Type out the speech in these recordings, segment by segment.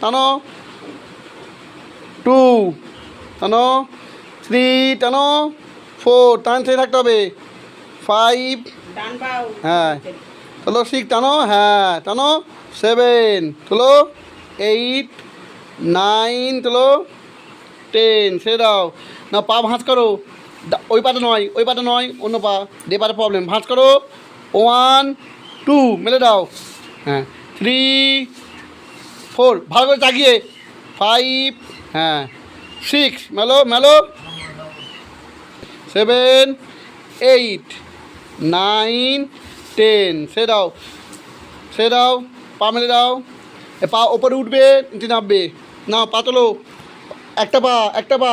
টানো। টু টানো। থ্রি টানো। ফোর টান ছেড়ে থাকতে হবে। ফাইভ। হ্যাঁ। চলো সিক্স টানো। হ্যাঁ টানো। সেভেন চলো এইট নাইন চলো টেন সে দাও। না পা ভাঁজ করো। ওই পাটা নয় ওই পাটা নয় অন্য পা। যে পাটা প্রবলেম। ভাঁজ করো। ওয়ান টু মেলে দাও। হ্যাঁ। থ্রি ফোর, ভালো করে চাগিয়ে ফাইভ হ্যাঁ সিক্স মেলো মেলো সেভেন এইট নাইন টেন সে দাও সে দাও, পা মেলে দাও পা ওপরে উঠবে, নিচে নামবে না পাতলো একটা পা একটা পা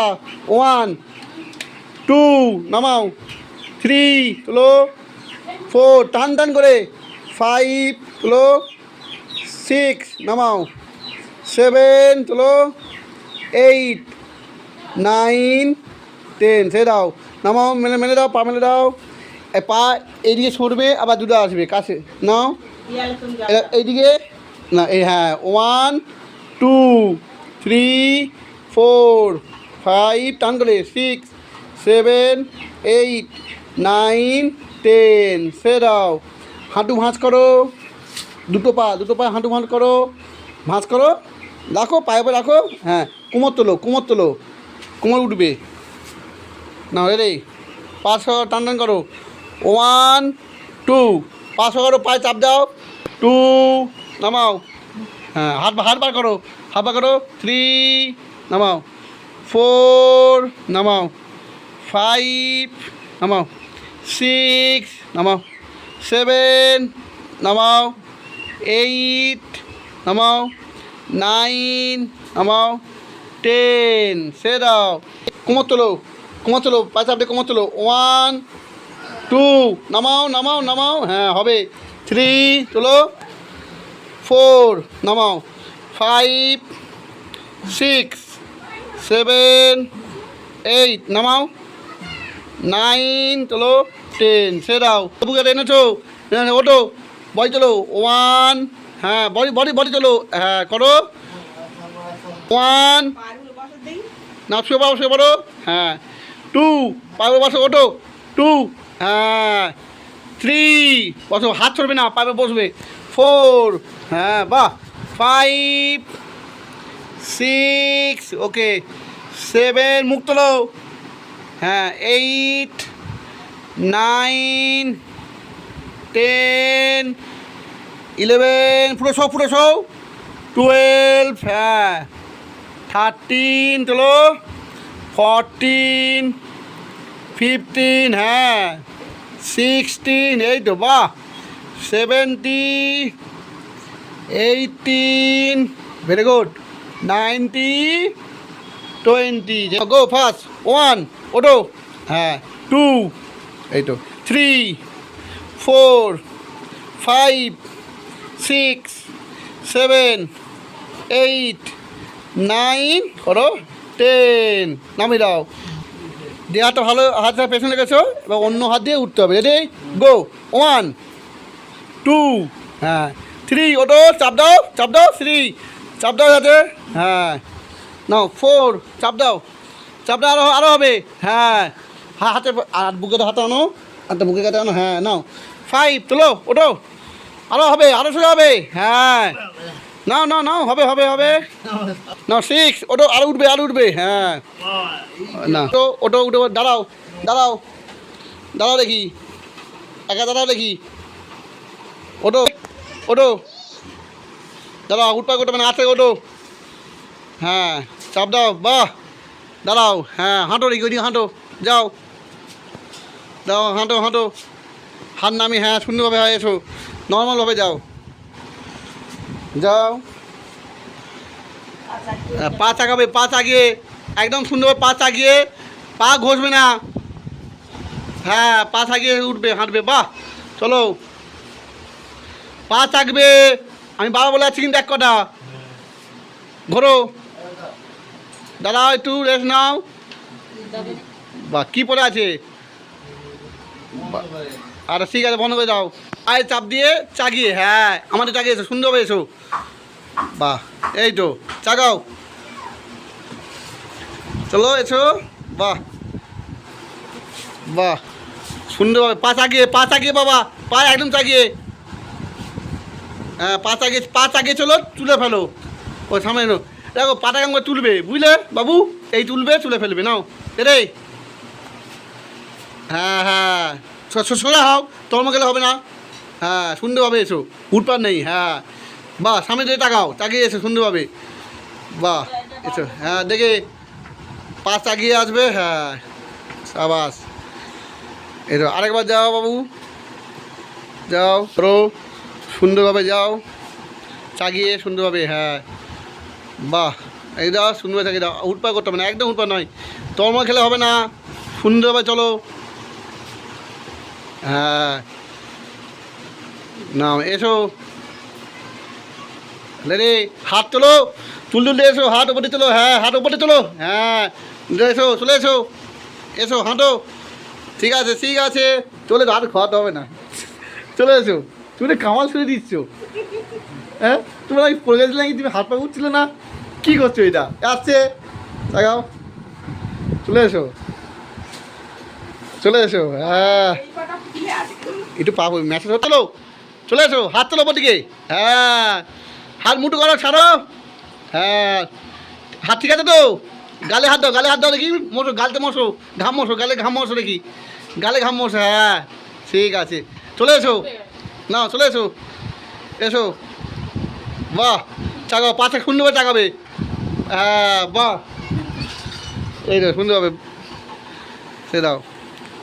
ওয়ান টু নামাও থ্রি তোলো ফোর টান টান করে ফাইভ তোলো সিক্স নামাও। সেভেন, চলো। এইট, নাইন, টেন সে দাও। নামাও, মেলে মেলে দাও, পা মেলে দাও। পা এদিকে সরবে, আবার দুটো আসবে, কাছে। নাও। এইদিকে। না, এই হ্যাঁ one, two, three, four, five, টান করে, six, seven, eight, nine, ten সে দাও। হাঁটু ভাঁজ করো। দুটো পা দুটো পা হাঁটু ভাঁজ করো। ভাঁজ করো। রাখো, পায়ে রাখো। হ্যাঁ কোমর তোলো কোমর তোলো। কোমর উঠবে। না রে পাঁচ পাঁচশো টান টান করো। One, two. পাঁচশো করো, পায়ে চাপ দাও। টু, নামাও। হ্যাঁ হাত হাত বার করো। হাত বার করো। থ্রি, নামাও। ফোর, নামাও। ফাইভ, নামাও। সিক্স, নামাও। সেভেন, নামাও। এইট, নামাও। নাইন, নামাও। টেন সে দাও। কোমর তোলো কোমর তোলো পাঁচ আপনি কোমর তোলো। ওয়ান, টু, নামাও নামাও নামাও। হ্যাঁ হবে। থ্রি, তোলো। ফোর, নামাও। ফাইভ, সিক্স, সেভেন, এইট, নামাও। নাইন, তোলো। টেন সে দাও। বুকে এনেছো ওটো বডি তোলো ওয়ান হ্যাঁ বডি বডি বডি তোলো। হ্যাঁ করো। ওয়ান না, শুয়ে পড়ো শুয়ে পড়ো। হ্যাঁ। টু পায়ে বসো, ওঠো। টু হ্যাঁ। থ্রি বসো, হাত ছড়বে না পায়ে বসবে। ফোর হ্যাঁ বাহ। ফাইভ সিক্স ওকে সেভেন মুখ তোলো। হ্যাঁ এইট নাইন টেন ইলেভেন পুরো সব পুরো সব টুয়েলভ হ্যাঁ। থার্টিন, চলো। ফরটিন, ফিফটিন হ্যাঁ। সিক্সটিন, এই তো, বাহ। Seventeen, eighteen very good nineteen, twenty go first one, ওটো হ্যাঁ। টু, এই তো। Three, four, five six, seven, eight, nine, করো, টেন। নামি দাও। দিয়ে হাতটা ভালো হাতটা পেছনে গেছো এবার অন্য হাত দিয়ে উঠতে হবে। রেডি গো ওয়ান টু হ্যাঁ। থ্রি ওটো চাপ দাও চাপ দাও থ্রি চাপ দাও হাতে হ্যাঁ। নাও ফোর চাপ দাও। চাপ দাও আরও আরও হবে হ্যাঁ। হাতে আর বুকে হাতে আনো, হাতে বুকে কাতে আনো হ্যাঁ নাও। ফাইভ তোলো ওটো আরও হবে আরও সোজা হবে। হ্যাঁ। নাও নাও নাও, হবে হবে হবে। না সিক্স ওটো আরও উঠবে আরও উঠবে হ্যাঁ। না, তো ওটো উঠে, দাঁড়াও দাঁড়াও দাঁড়াও দেখি। একা দাঁড়াও দেখি। ওটো ওটো। দাঁড়াও উঠপা করতে মানে আছে ওটো। হ্যাঁ চাপ দাও, বাহ। দাঁড়াও হ্যাঁ হাঁটো দেখি, ওইদিকে হাঁটো, যাও। দাও হাঁটো হাঁটো। হাত নামি হ্যাঁ শূন্যভাবে হয় এসো। নর্মালভাবে যাও। যাও। হ্যাঁ, পা চাকাবে পা চাগিয়ে একদম সুন্দরভাবে পা চাগিয়ে পা ঘষবে না। হ্যাঁ পা চাগিয়ে উঠবে হাঁটবে বাহ চলো। পা চাকবে আমি বাবা বলে আছি কিন্তু এক কটা ঘোরো দাদা একটু রেস্ট নাও। বা কী পড়ে আছে। আরে ঠিক আছে, বন্ধ করে দাও। আয় চাপ দিয়ে চাগিয়ে হ্যাঁ আমাদের চাগিয়ে সুন্দর এসো। বাহ, এই তো, চাগাও। চলো এসো, বাহ। বাহ, সুন্দরভাবে, পা চাগিয়ে পা চাগিয়ে বাবা, পা একদম চাগিয়ে। হ্যাঁ পা চাগিয়ে পা চাগিয়ে চলো, তুলে ফেলো। ও, সামনে দেখো, পাটা কেমন তুলবে, বুঝলে বাবু? এই তুলবে, তুলে ফেলবে, নাও। রে হ্যাঁ হ্যাঁ। সোজা হও তর্ম গেলে হবে না। হ্যাঁ সুন্দরভাবে এসো। উঠপার নেই হ্যাঁ। বাহ, সামনে দিয়ে তাকাও, তাকিয়ে এসো সুন্দরভাবে বাহ, এসো হ্যাঁ দেখে পা তাকিয়ে আসবে হ্যাঁ সাবাস। এসো, আরেকবার যাও বাবু। যাও রো সুন্দরভাবে যাও। চাগিয়ে সুন্দরভাবে হ্যাঁ। বাহ, এই দাও সুন্দরভাবে চাগিয়ে দাও। উঠপা করতে হবে না, একদম উঠপা নয়। তরমা খেলে হবে না। সুন্দরভাবে চলো। হ্যাঁ। না এসো। রে হাত তোলো। তুল তুলতে এসো, হাত ওপরে তোলো। হ্যাঁ হাত ওপরে তোলো। হ্যাঁ এসো, চলে এসো। এসো, হাঁটো। ঠিক আছে ঠিক আছে। চলে তো আর খাওয়াতে হবে না। চলে এসো। তুমি কামাল শুনে দিচ্ছ। হ্যাঁ তোমার আমি পড়ে গেছিলাম কি তুমি হাত পা উঠছিল না? কী করছ এটা? আসছে। তাকাও। চলে এসো। চলে এসো। হ্যাঁ। একটু পাবো ম্যাসেজ হতো চলে এসো, হাত তোলো ওপর হ্যাঁ। হাত মুঠো করো, ছাড়ো। হ্যাঁ। হাত ঠিক আছে তো? গালে হাত দাও, গালে হাত দাও দেখি। মশো, গালতে মশো, ঘাম মশো, গালে ঘাম মশো দেখি। গালে ঘাম মশো হ্যাঁ। ঠিক আছে। চলে এসো। না, চলে এসো। এসো। বাহ, চাগাও পাঁচটা সুন্দরভাবে চাগাবে। হ্যাঁ বাহ। এই সুন্দরভাবে। সে দাও।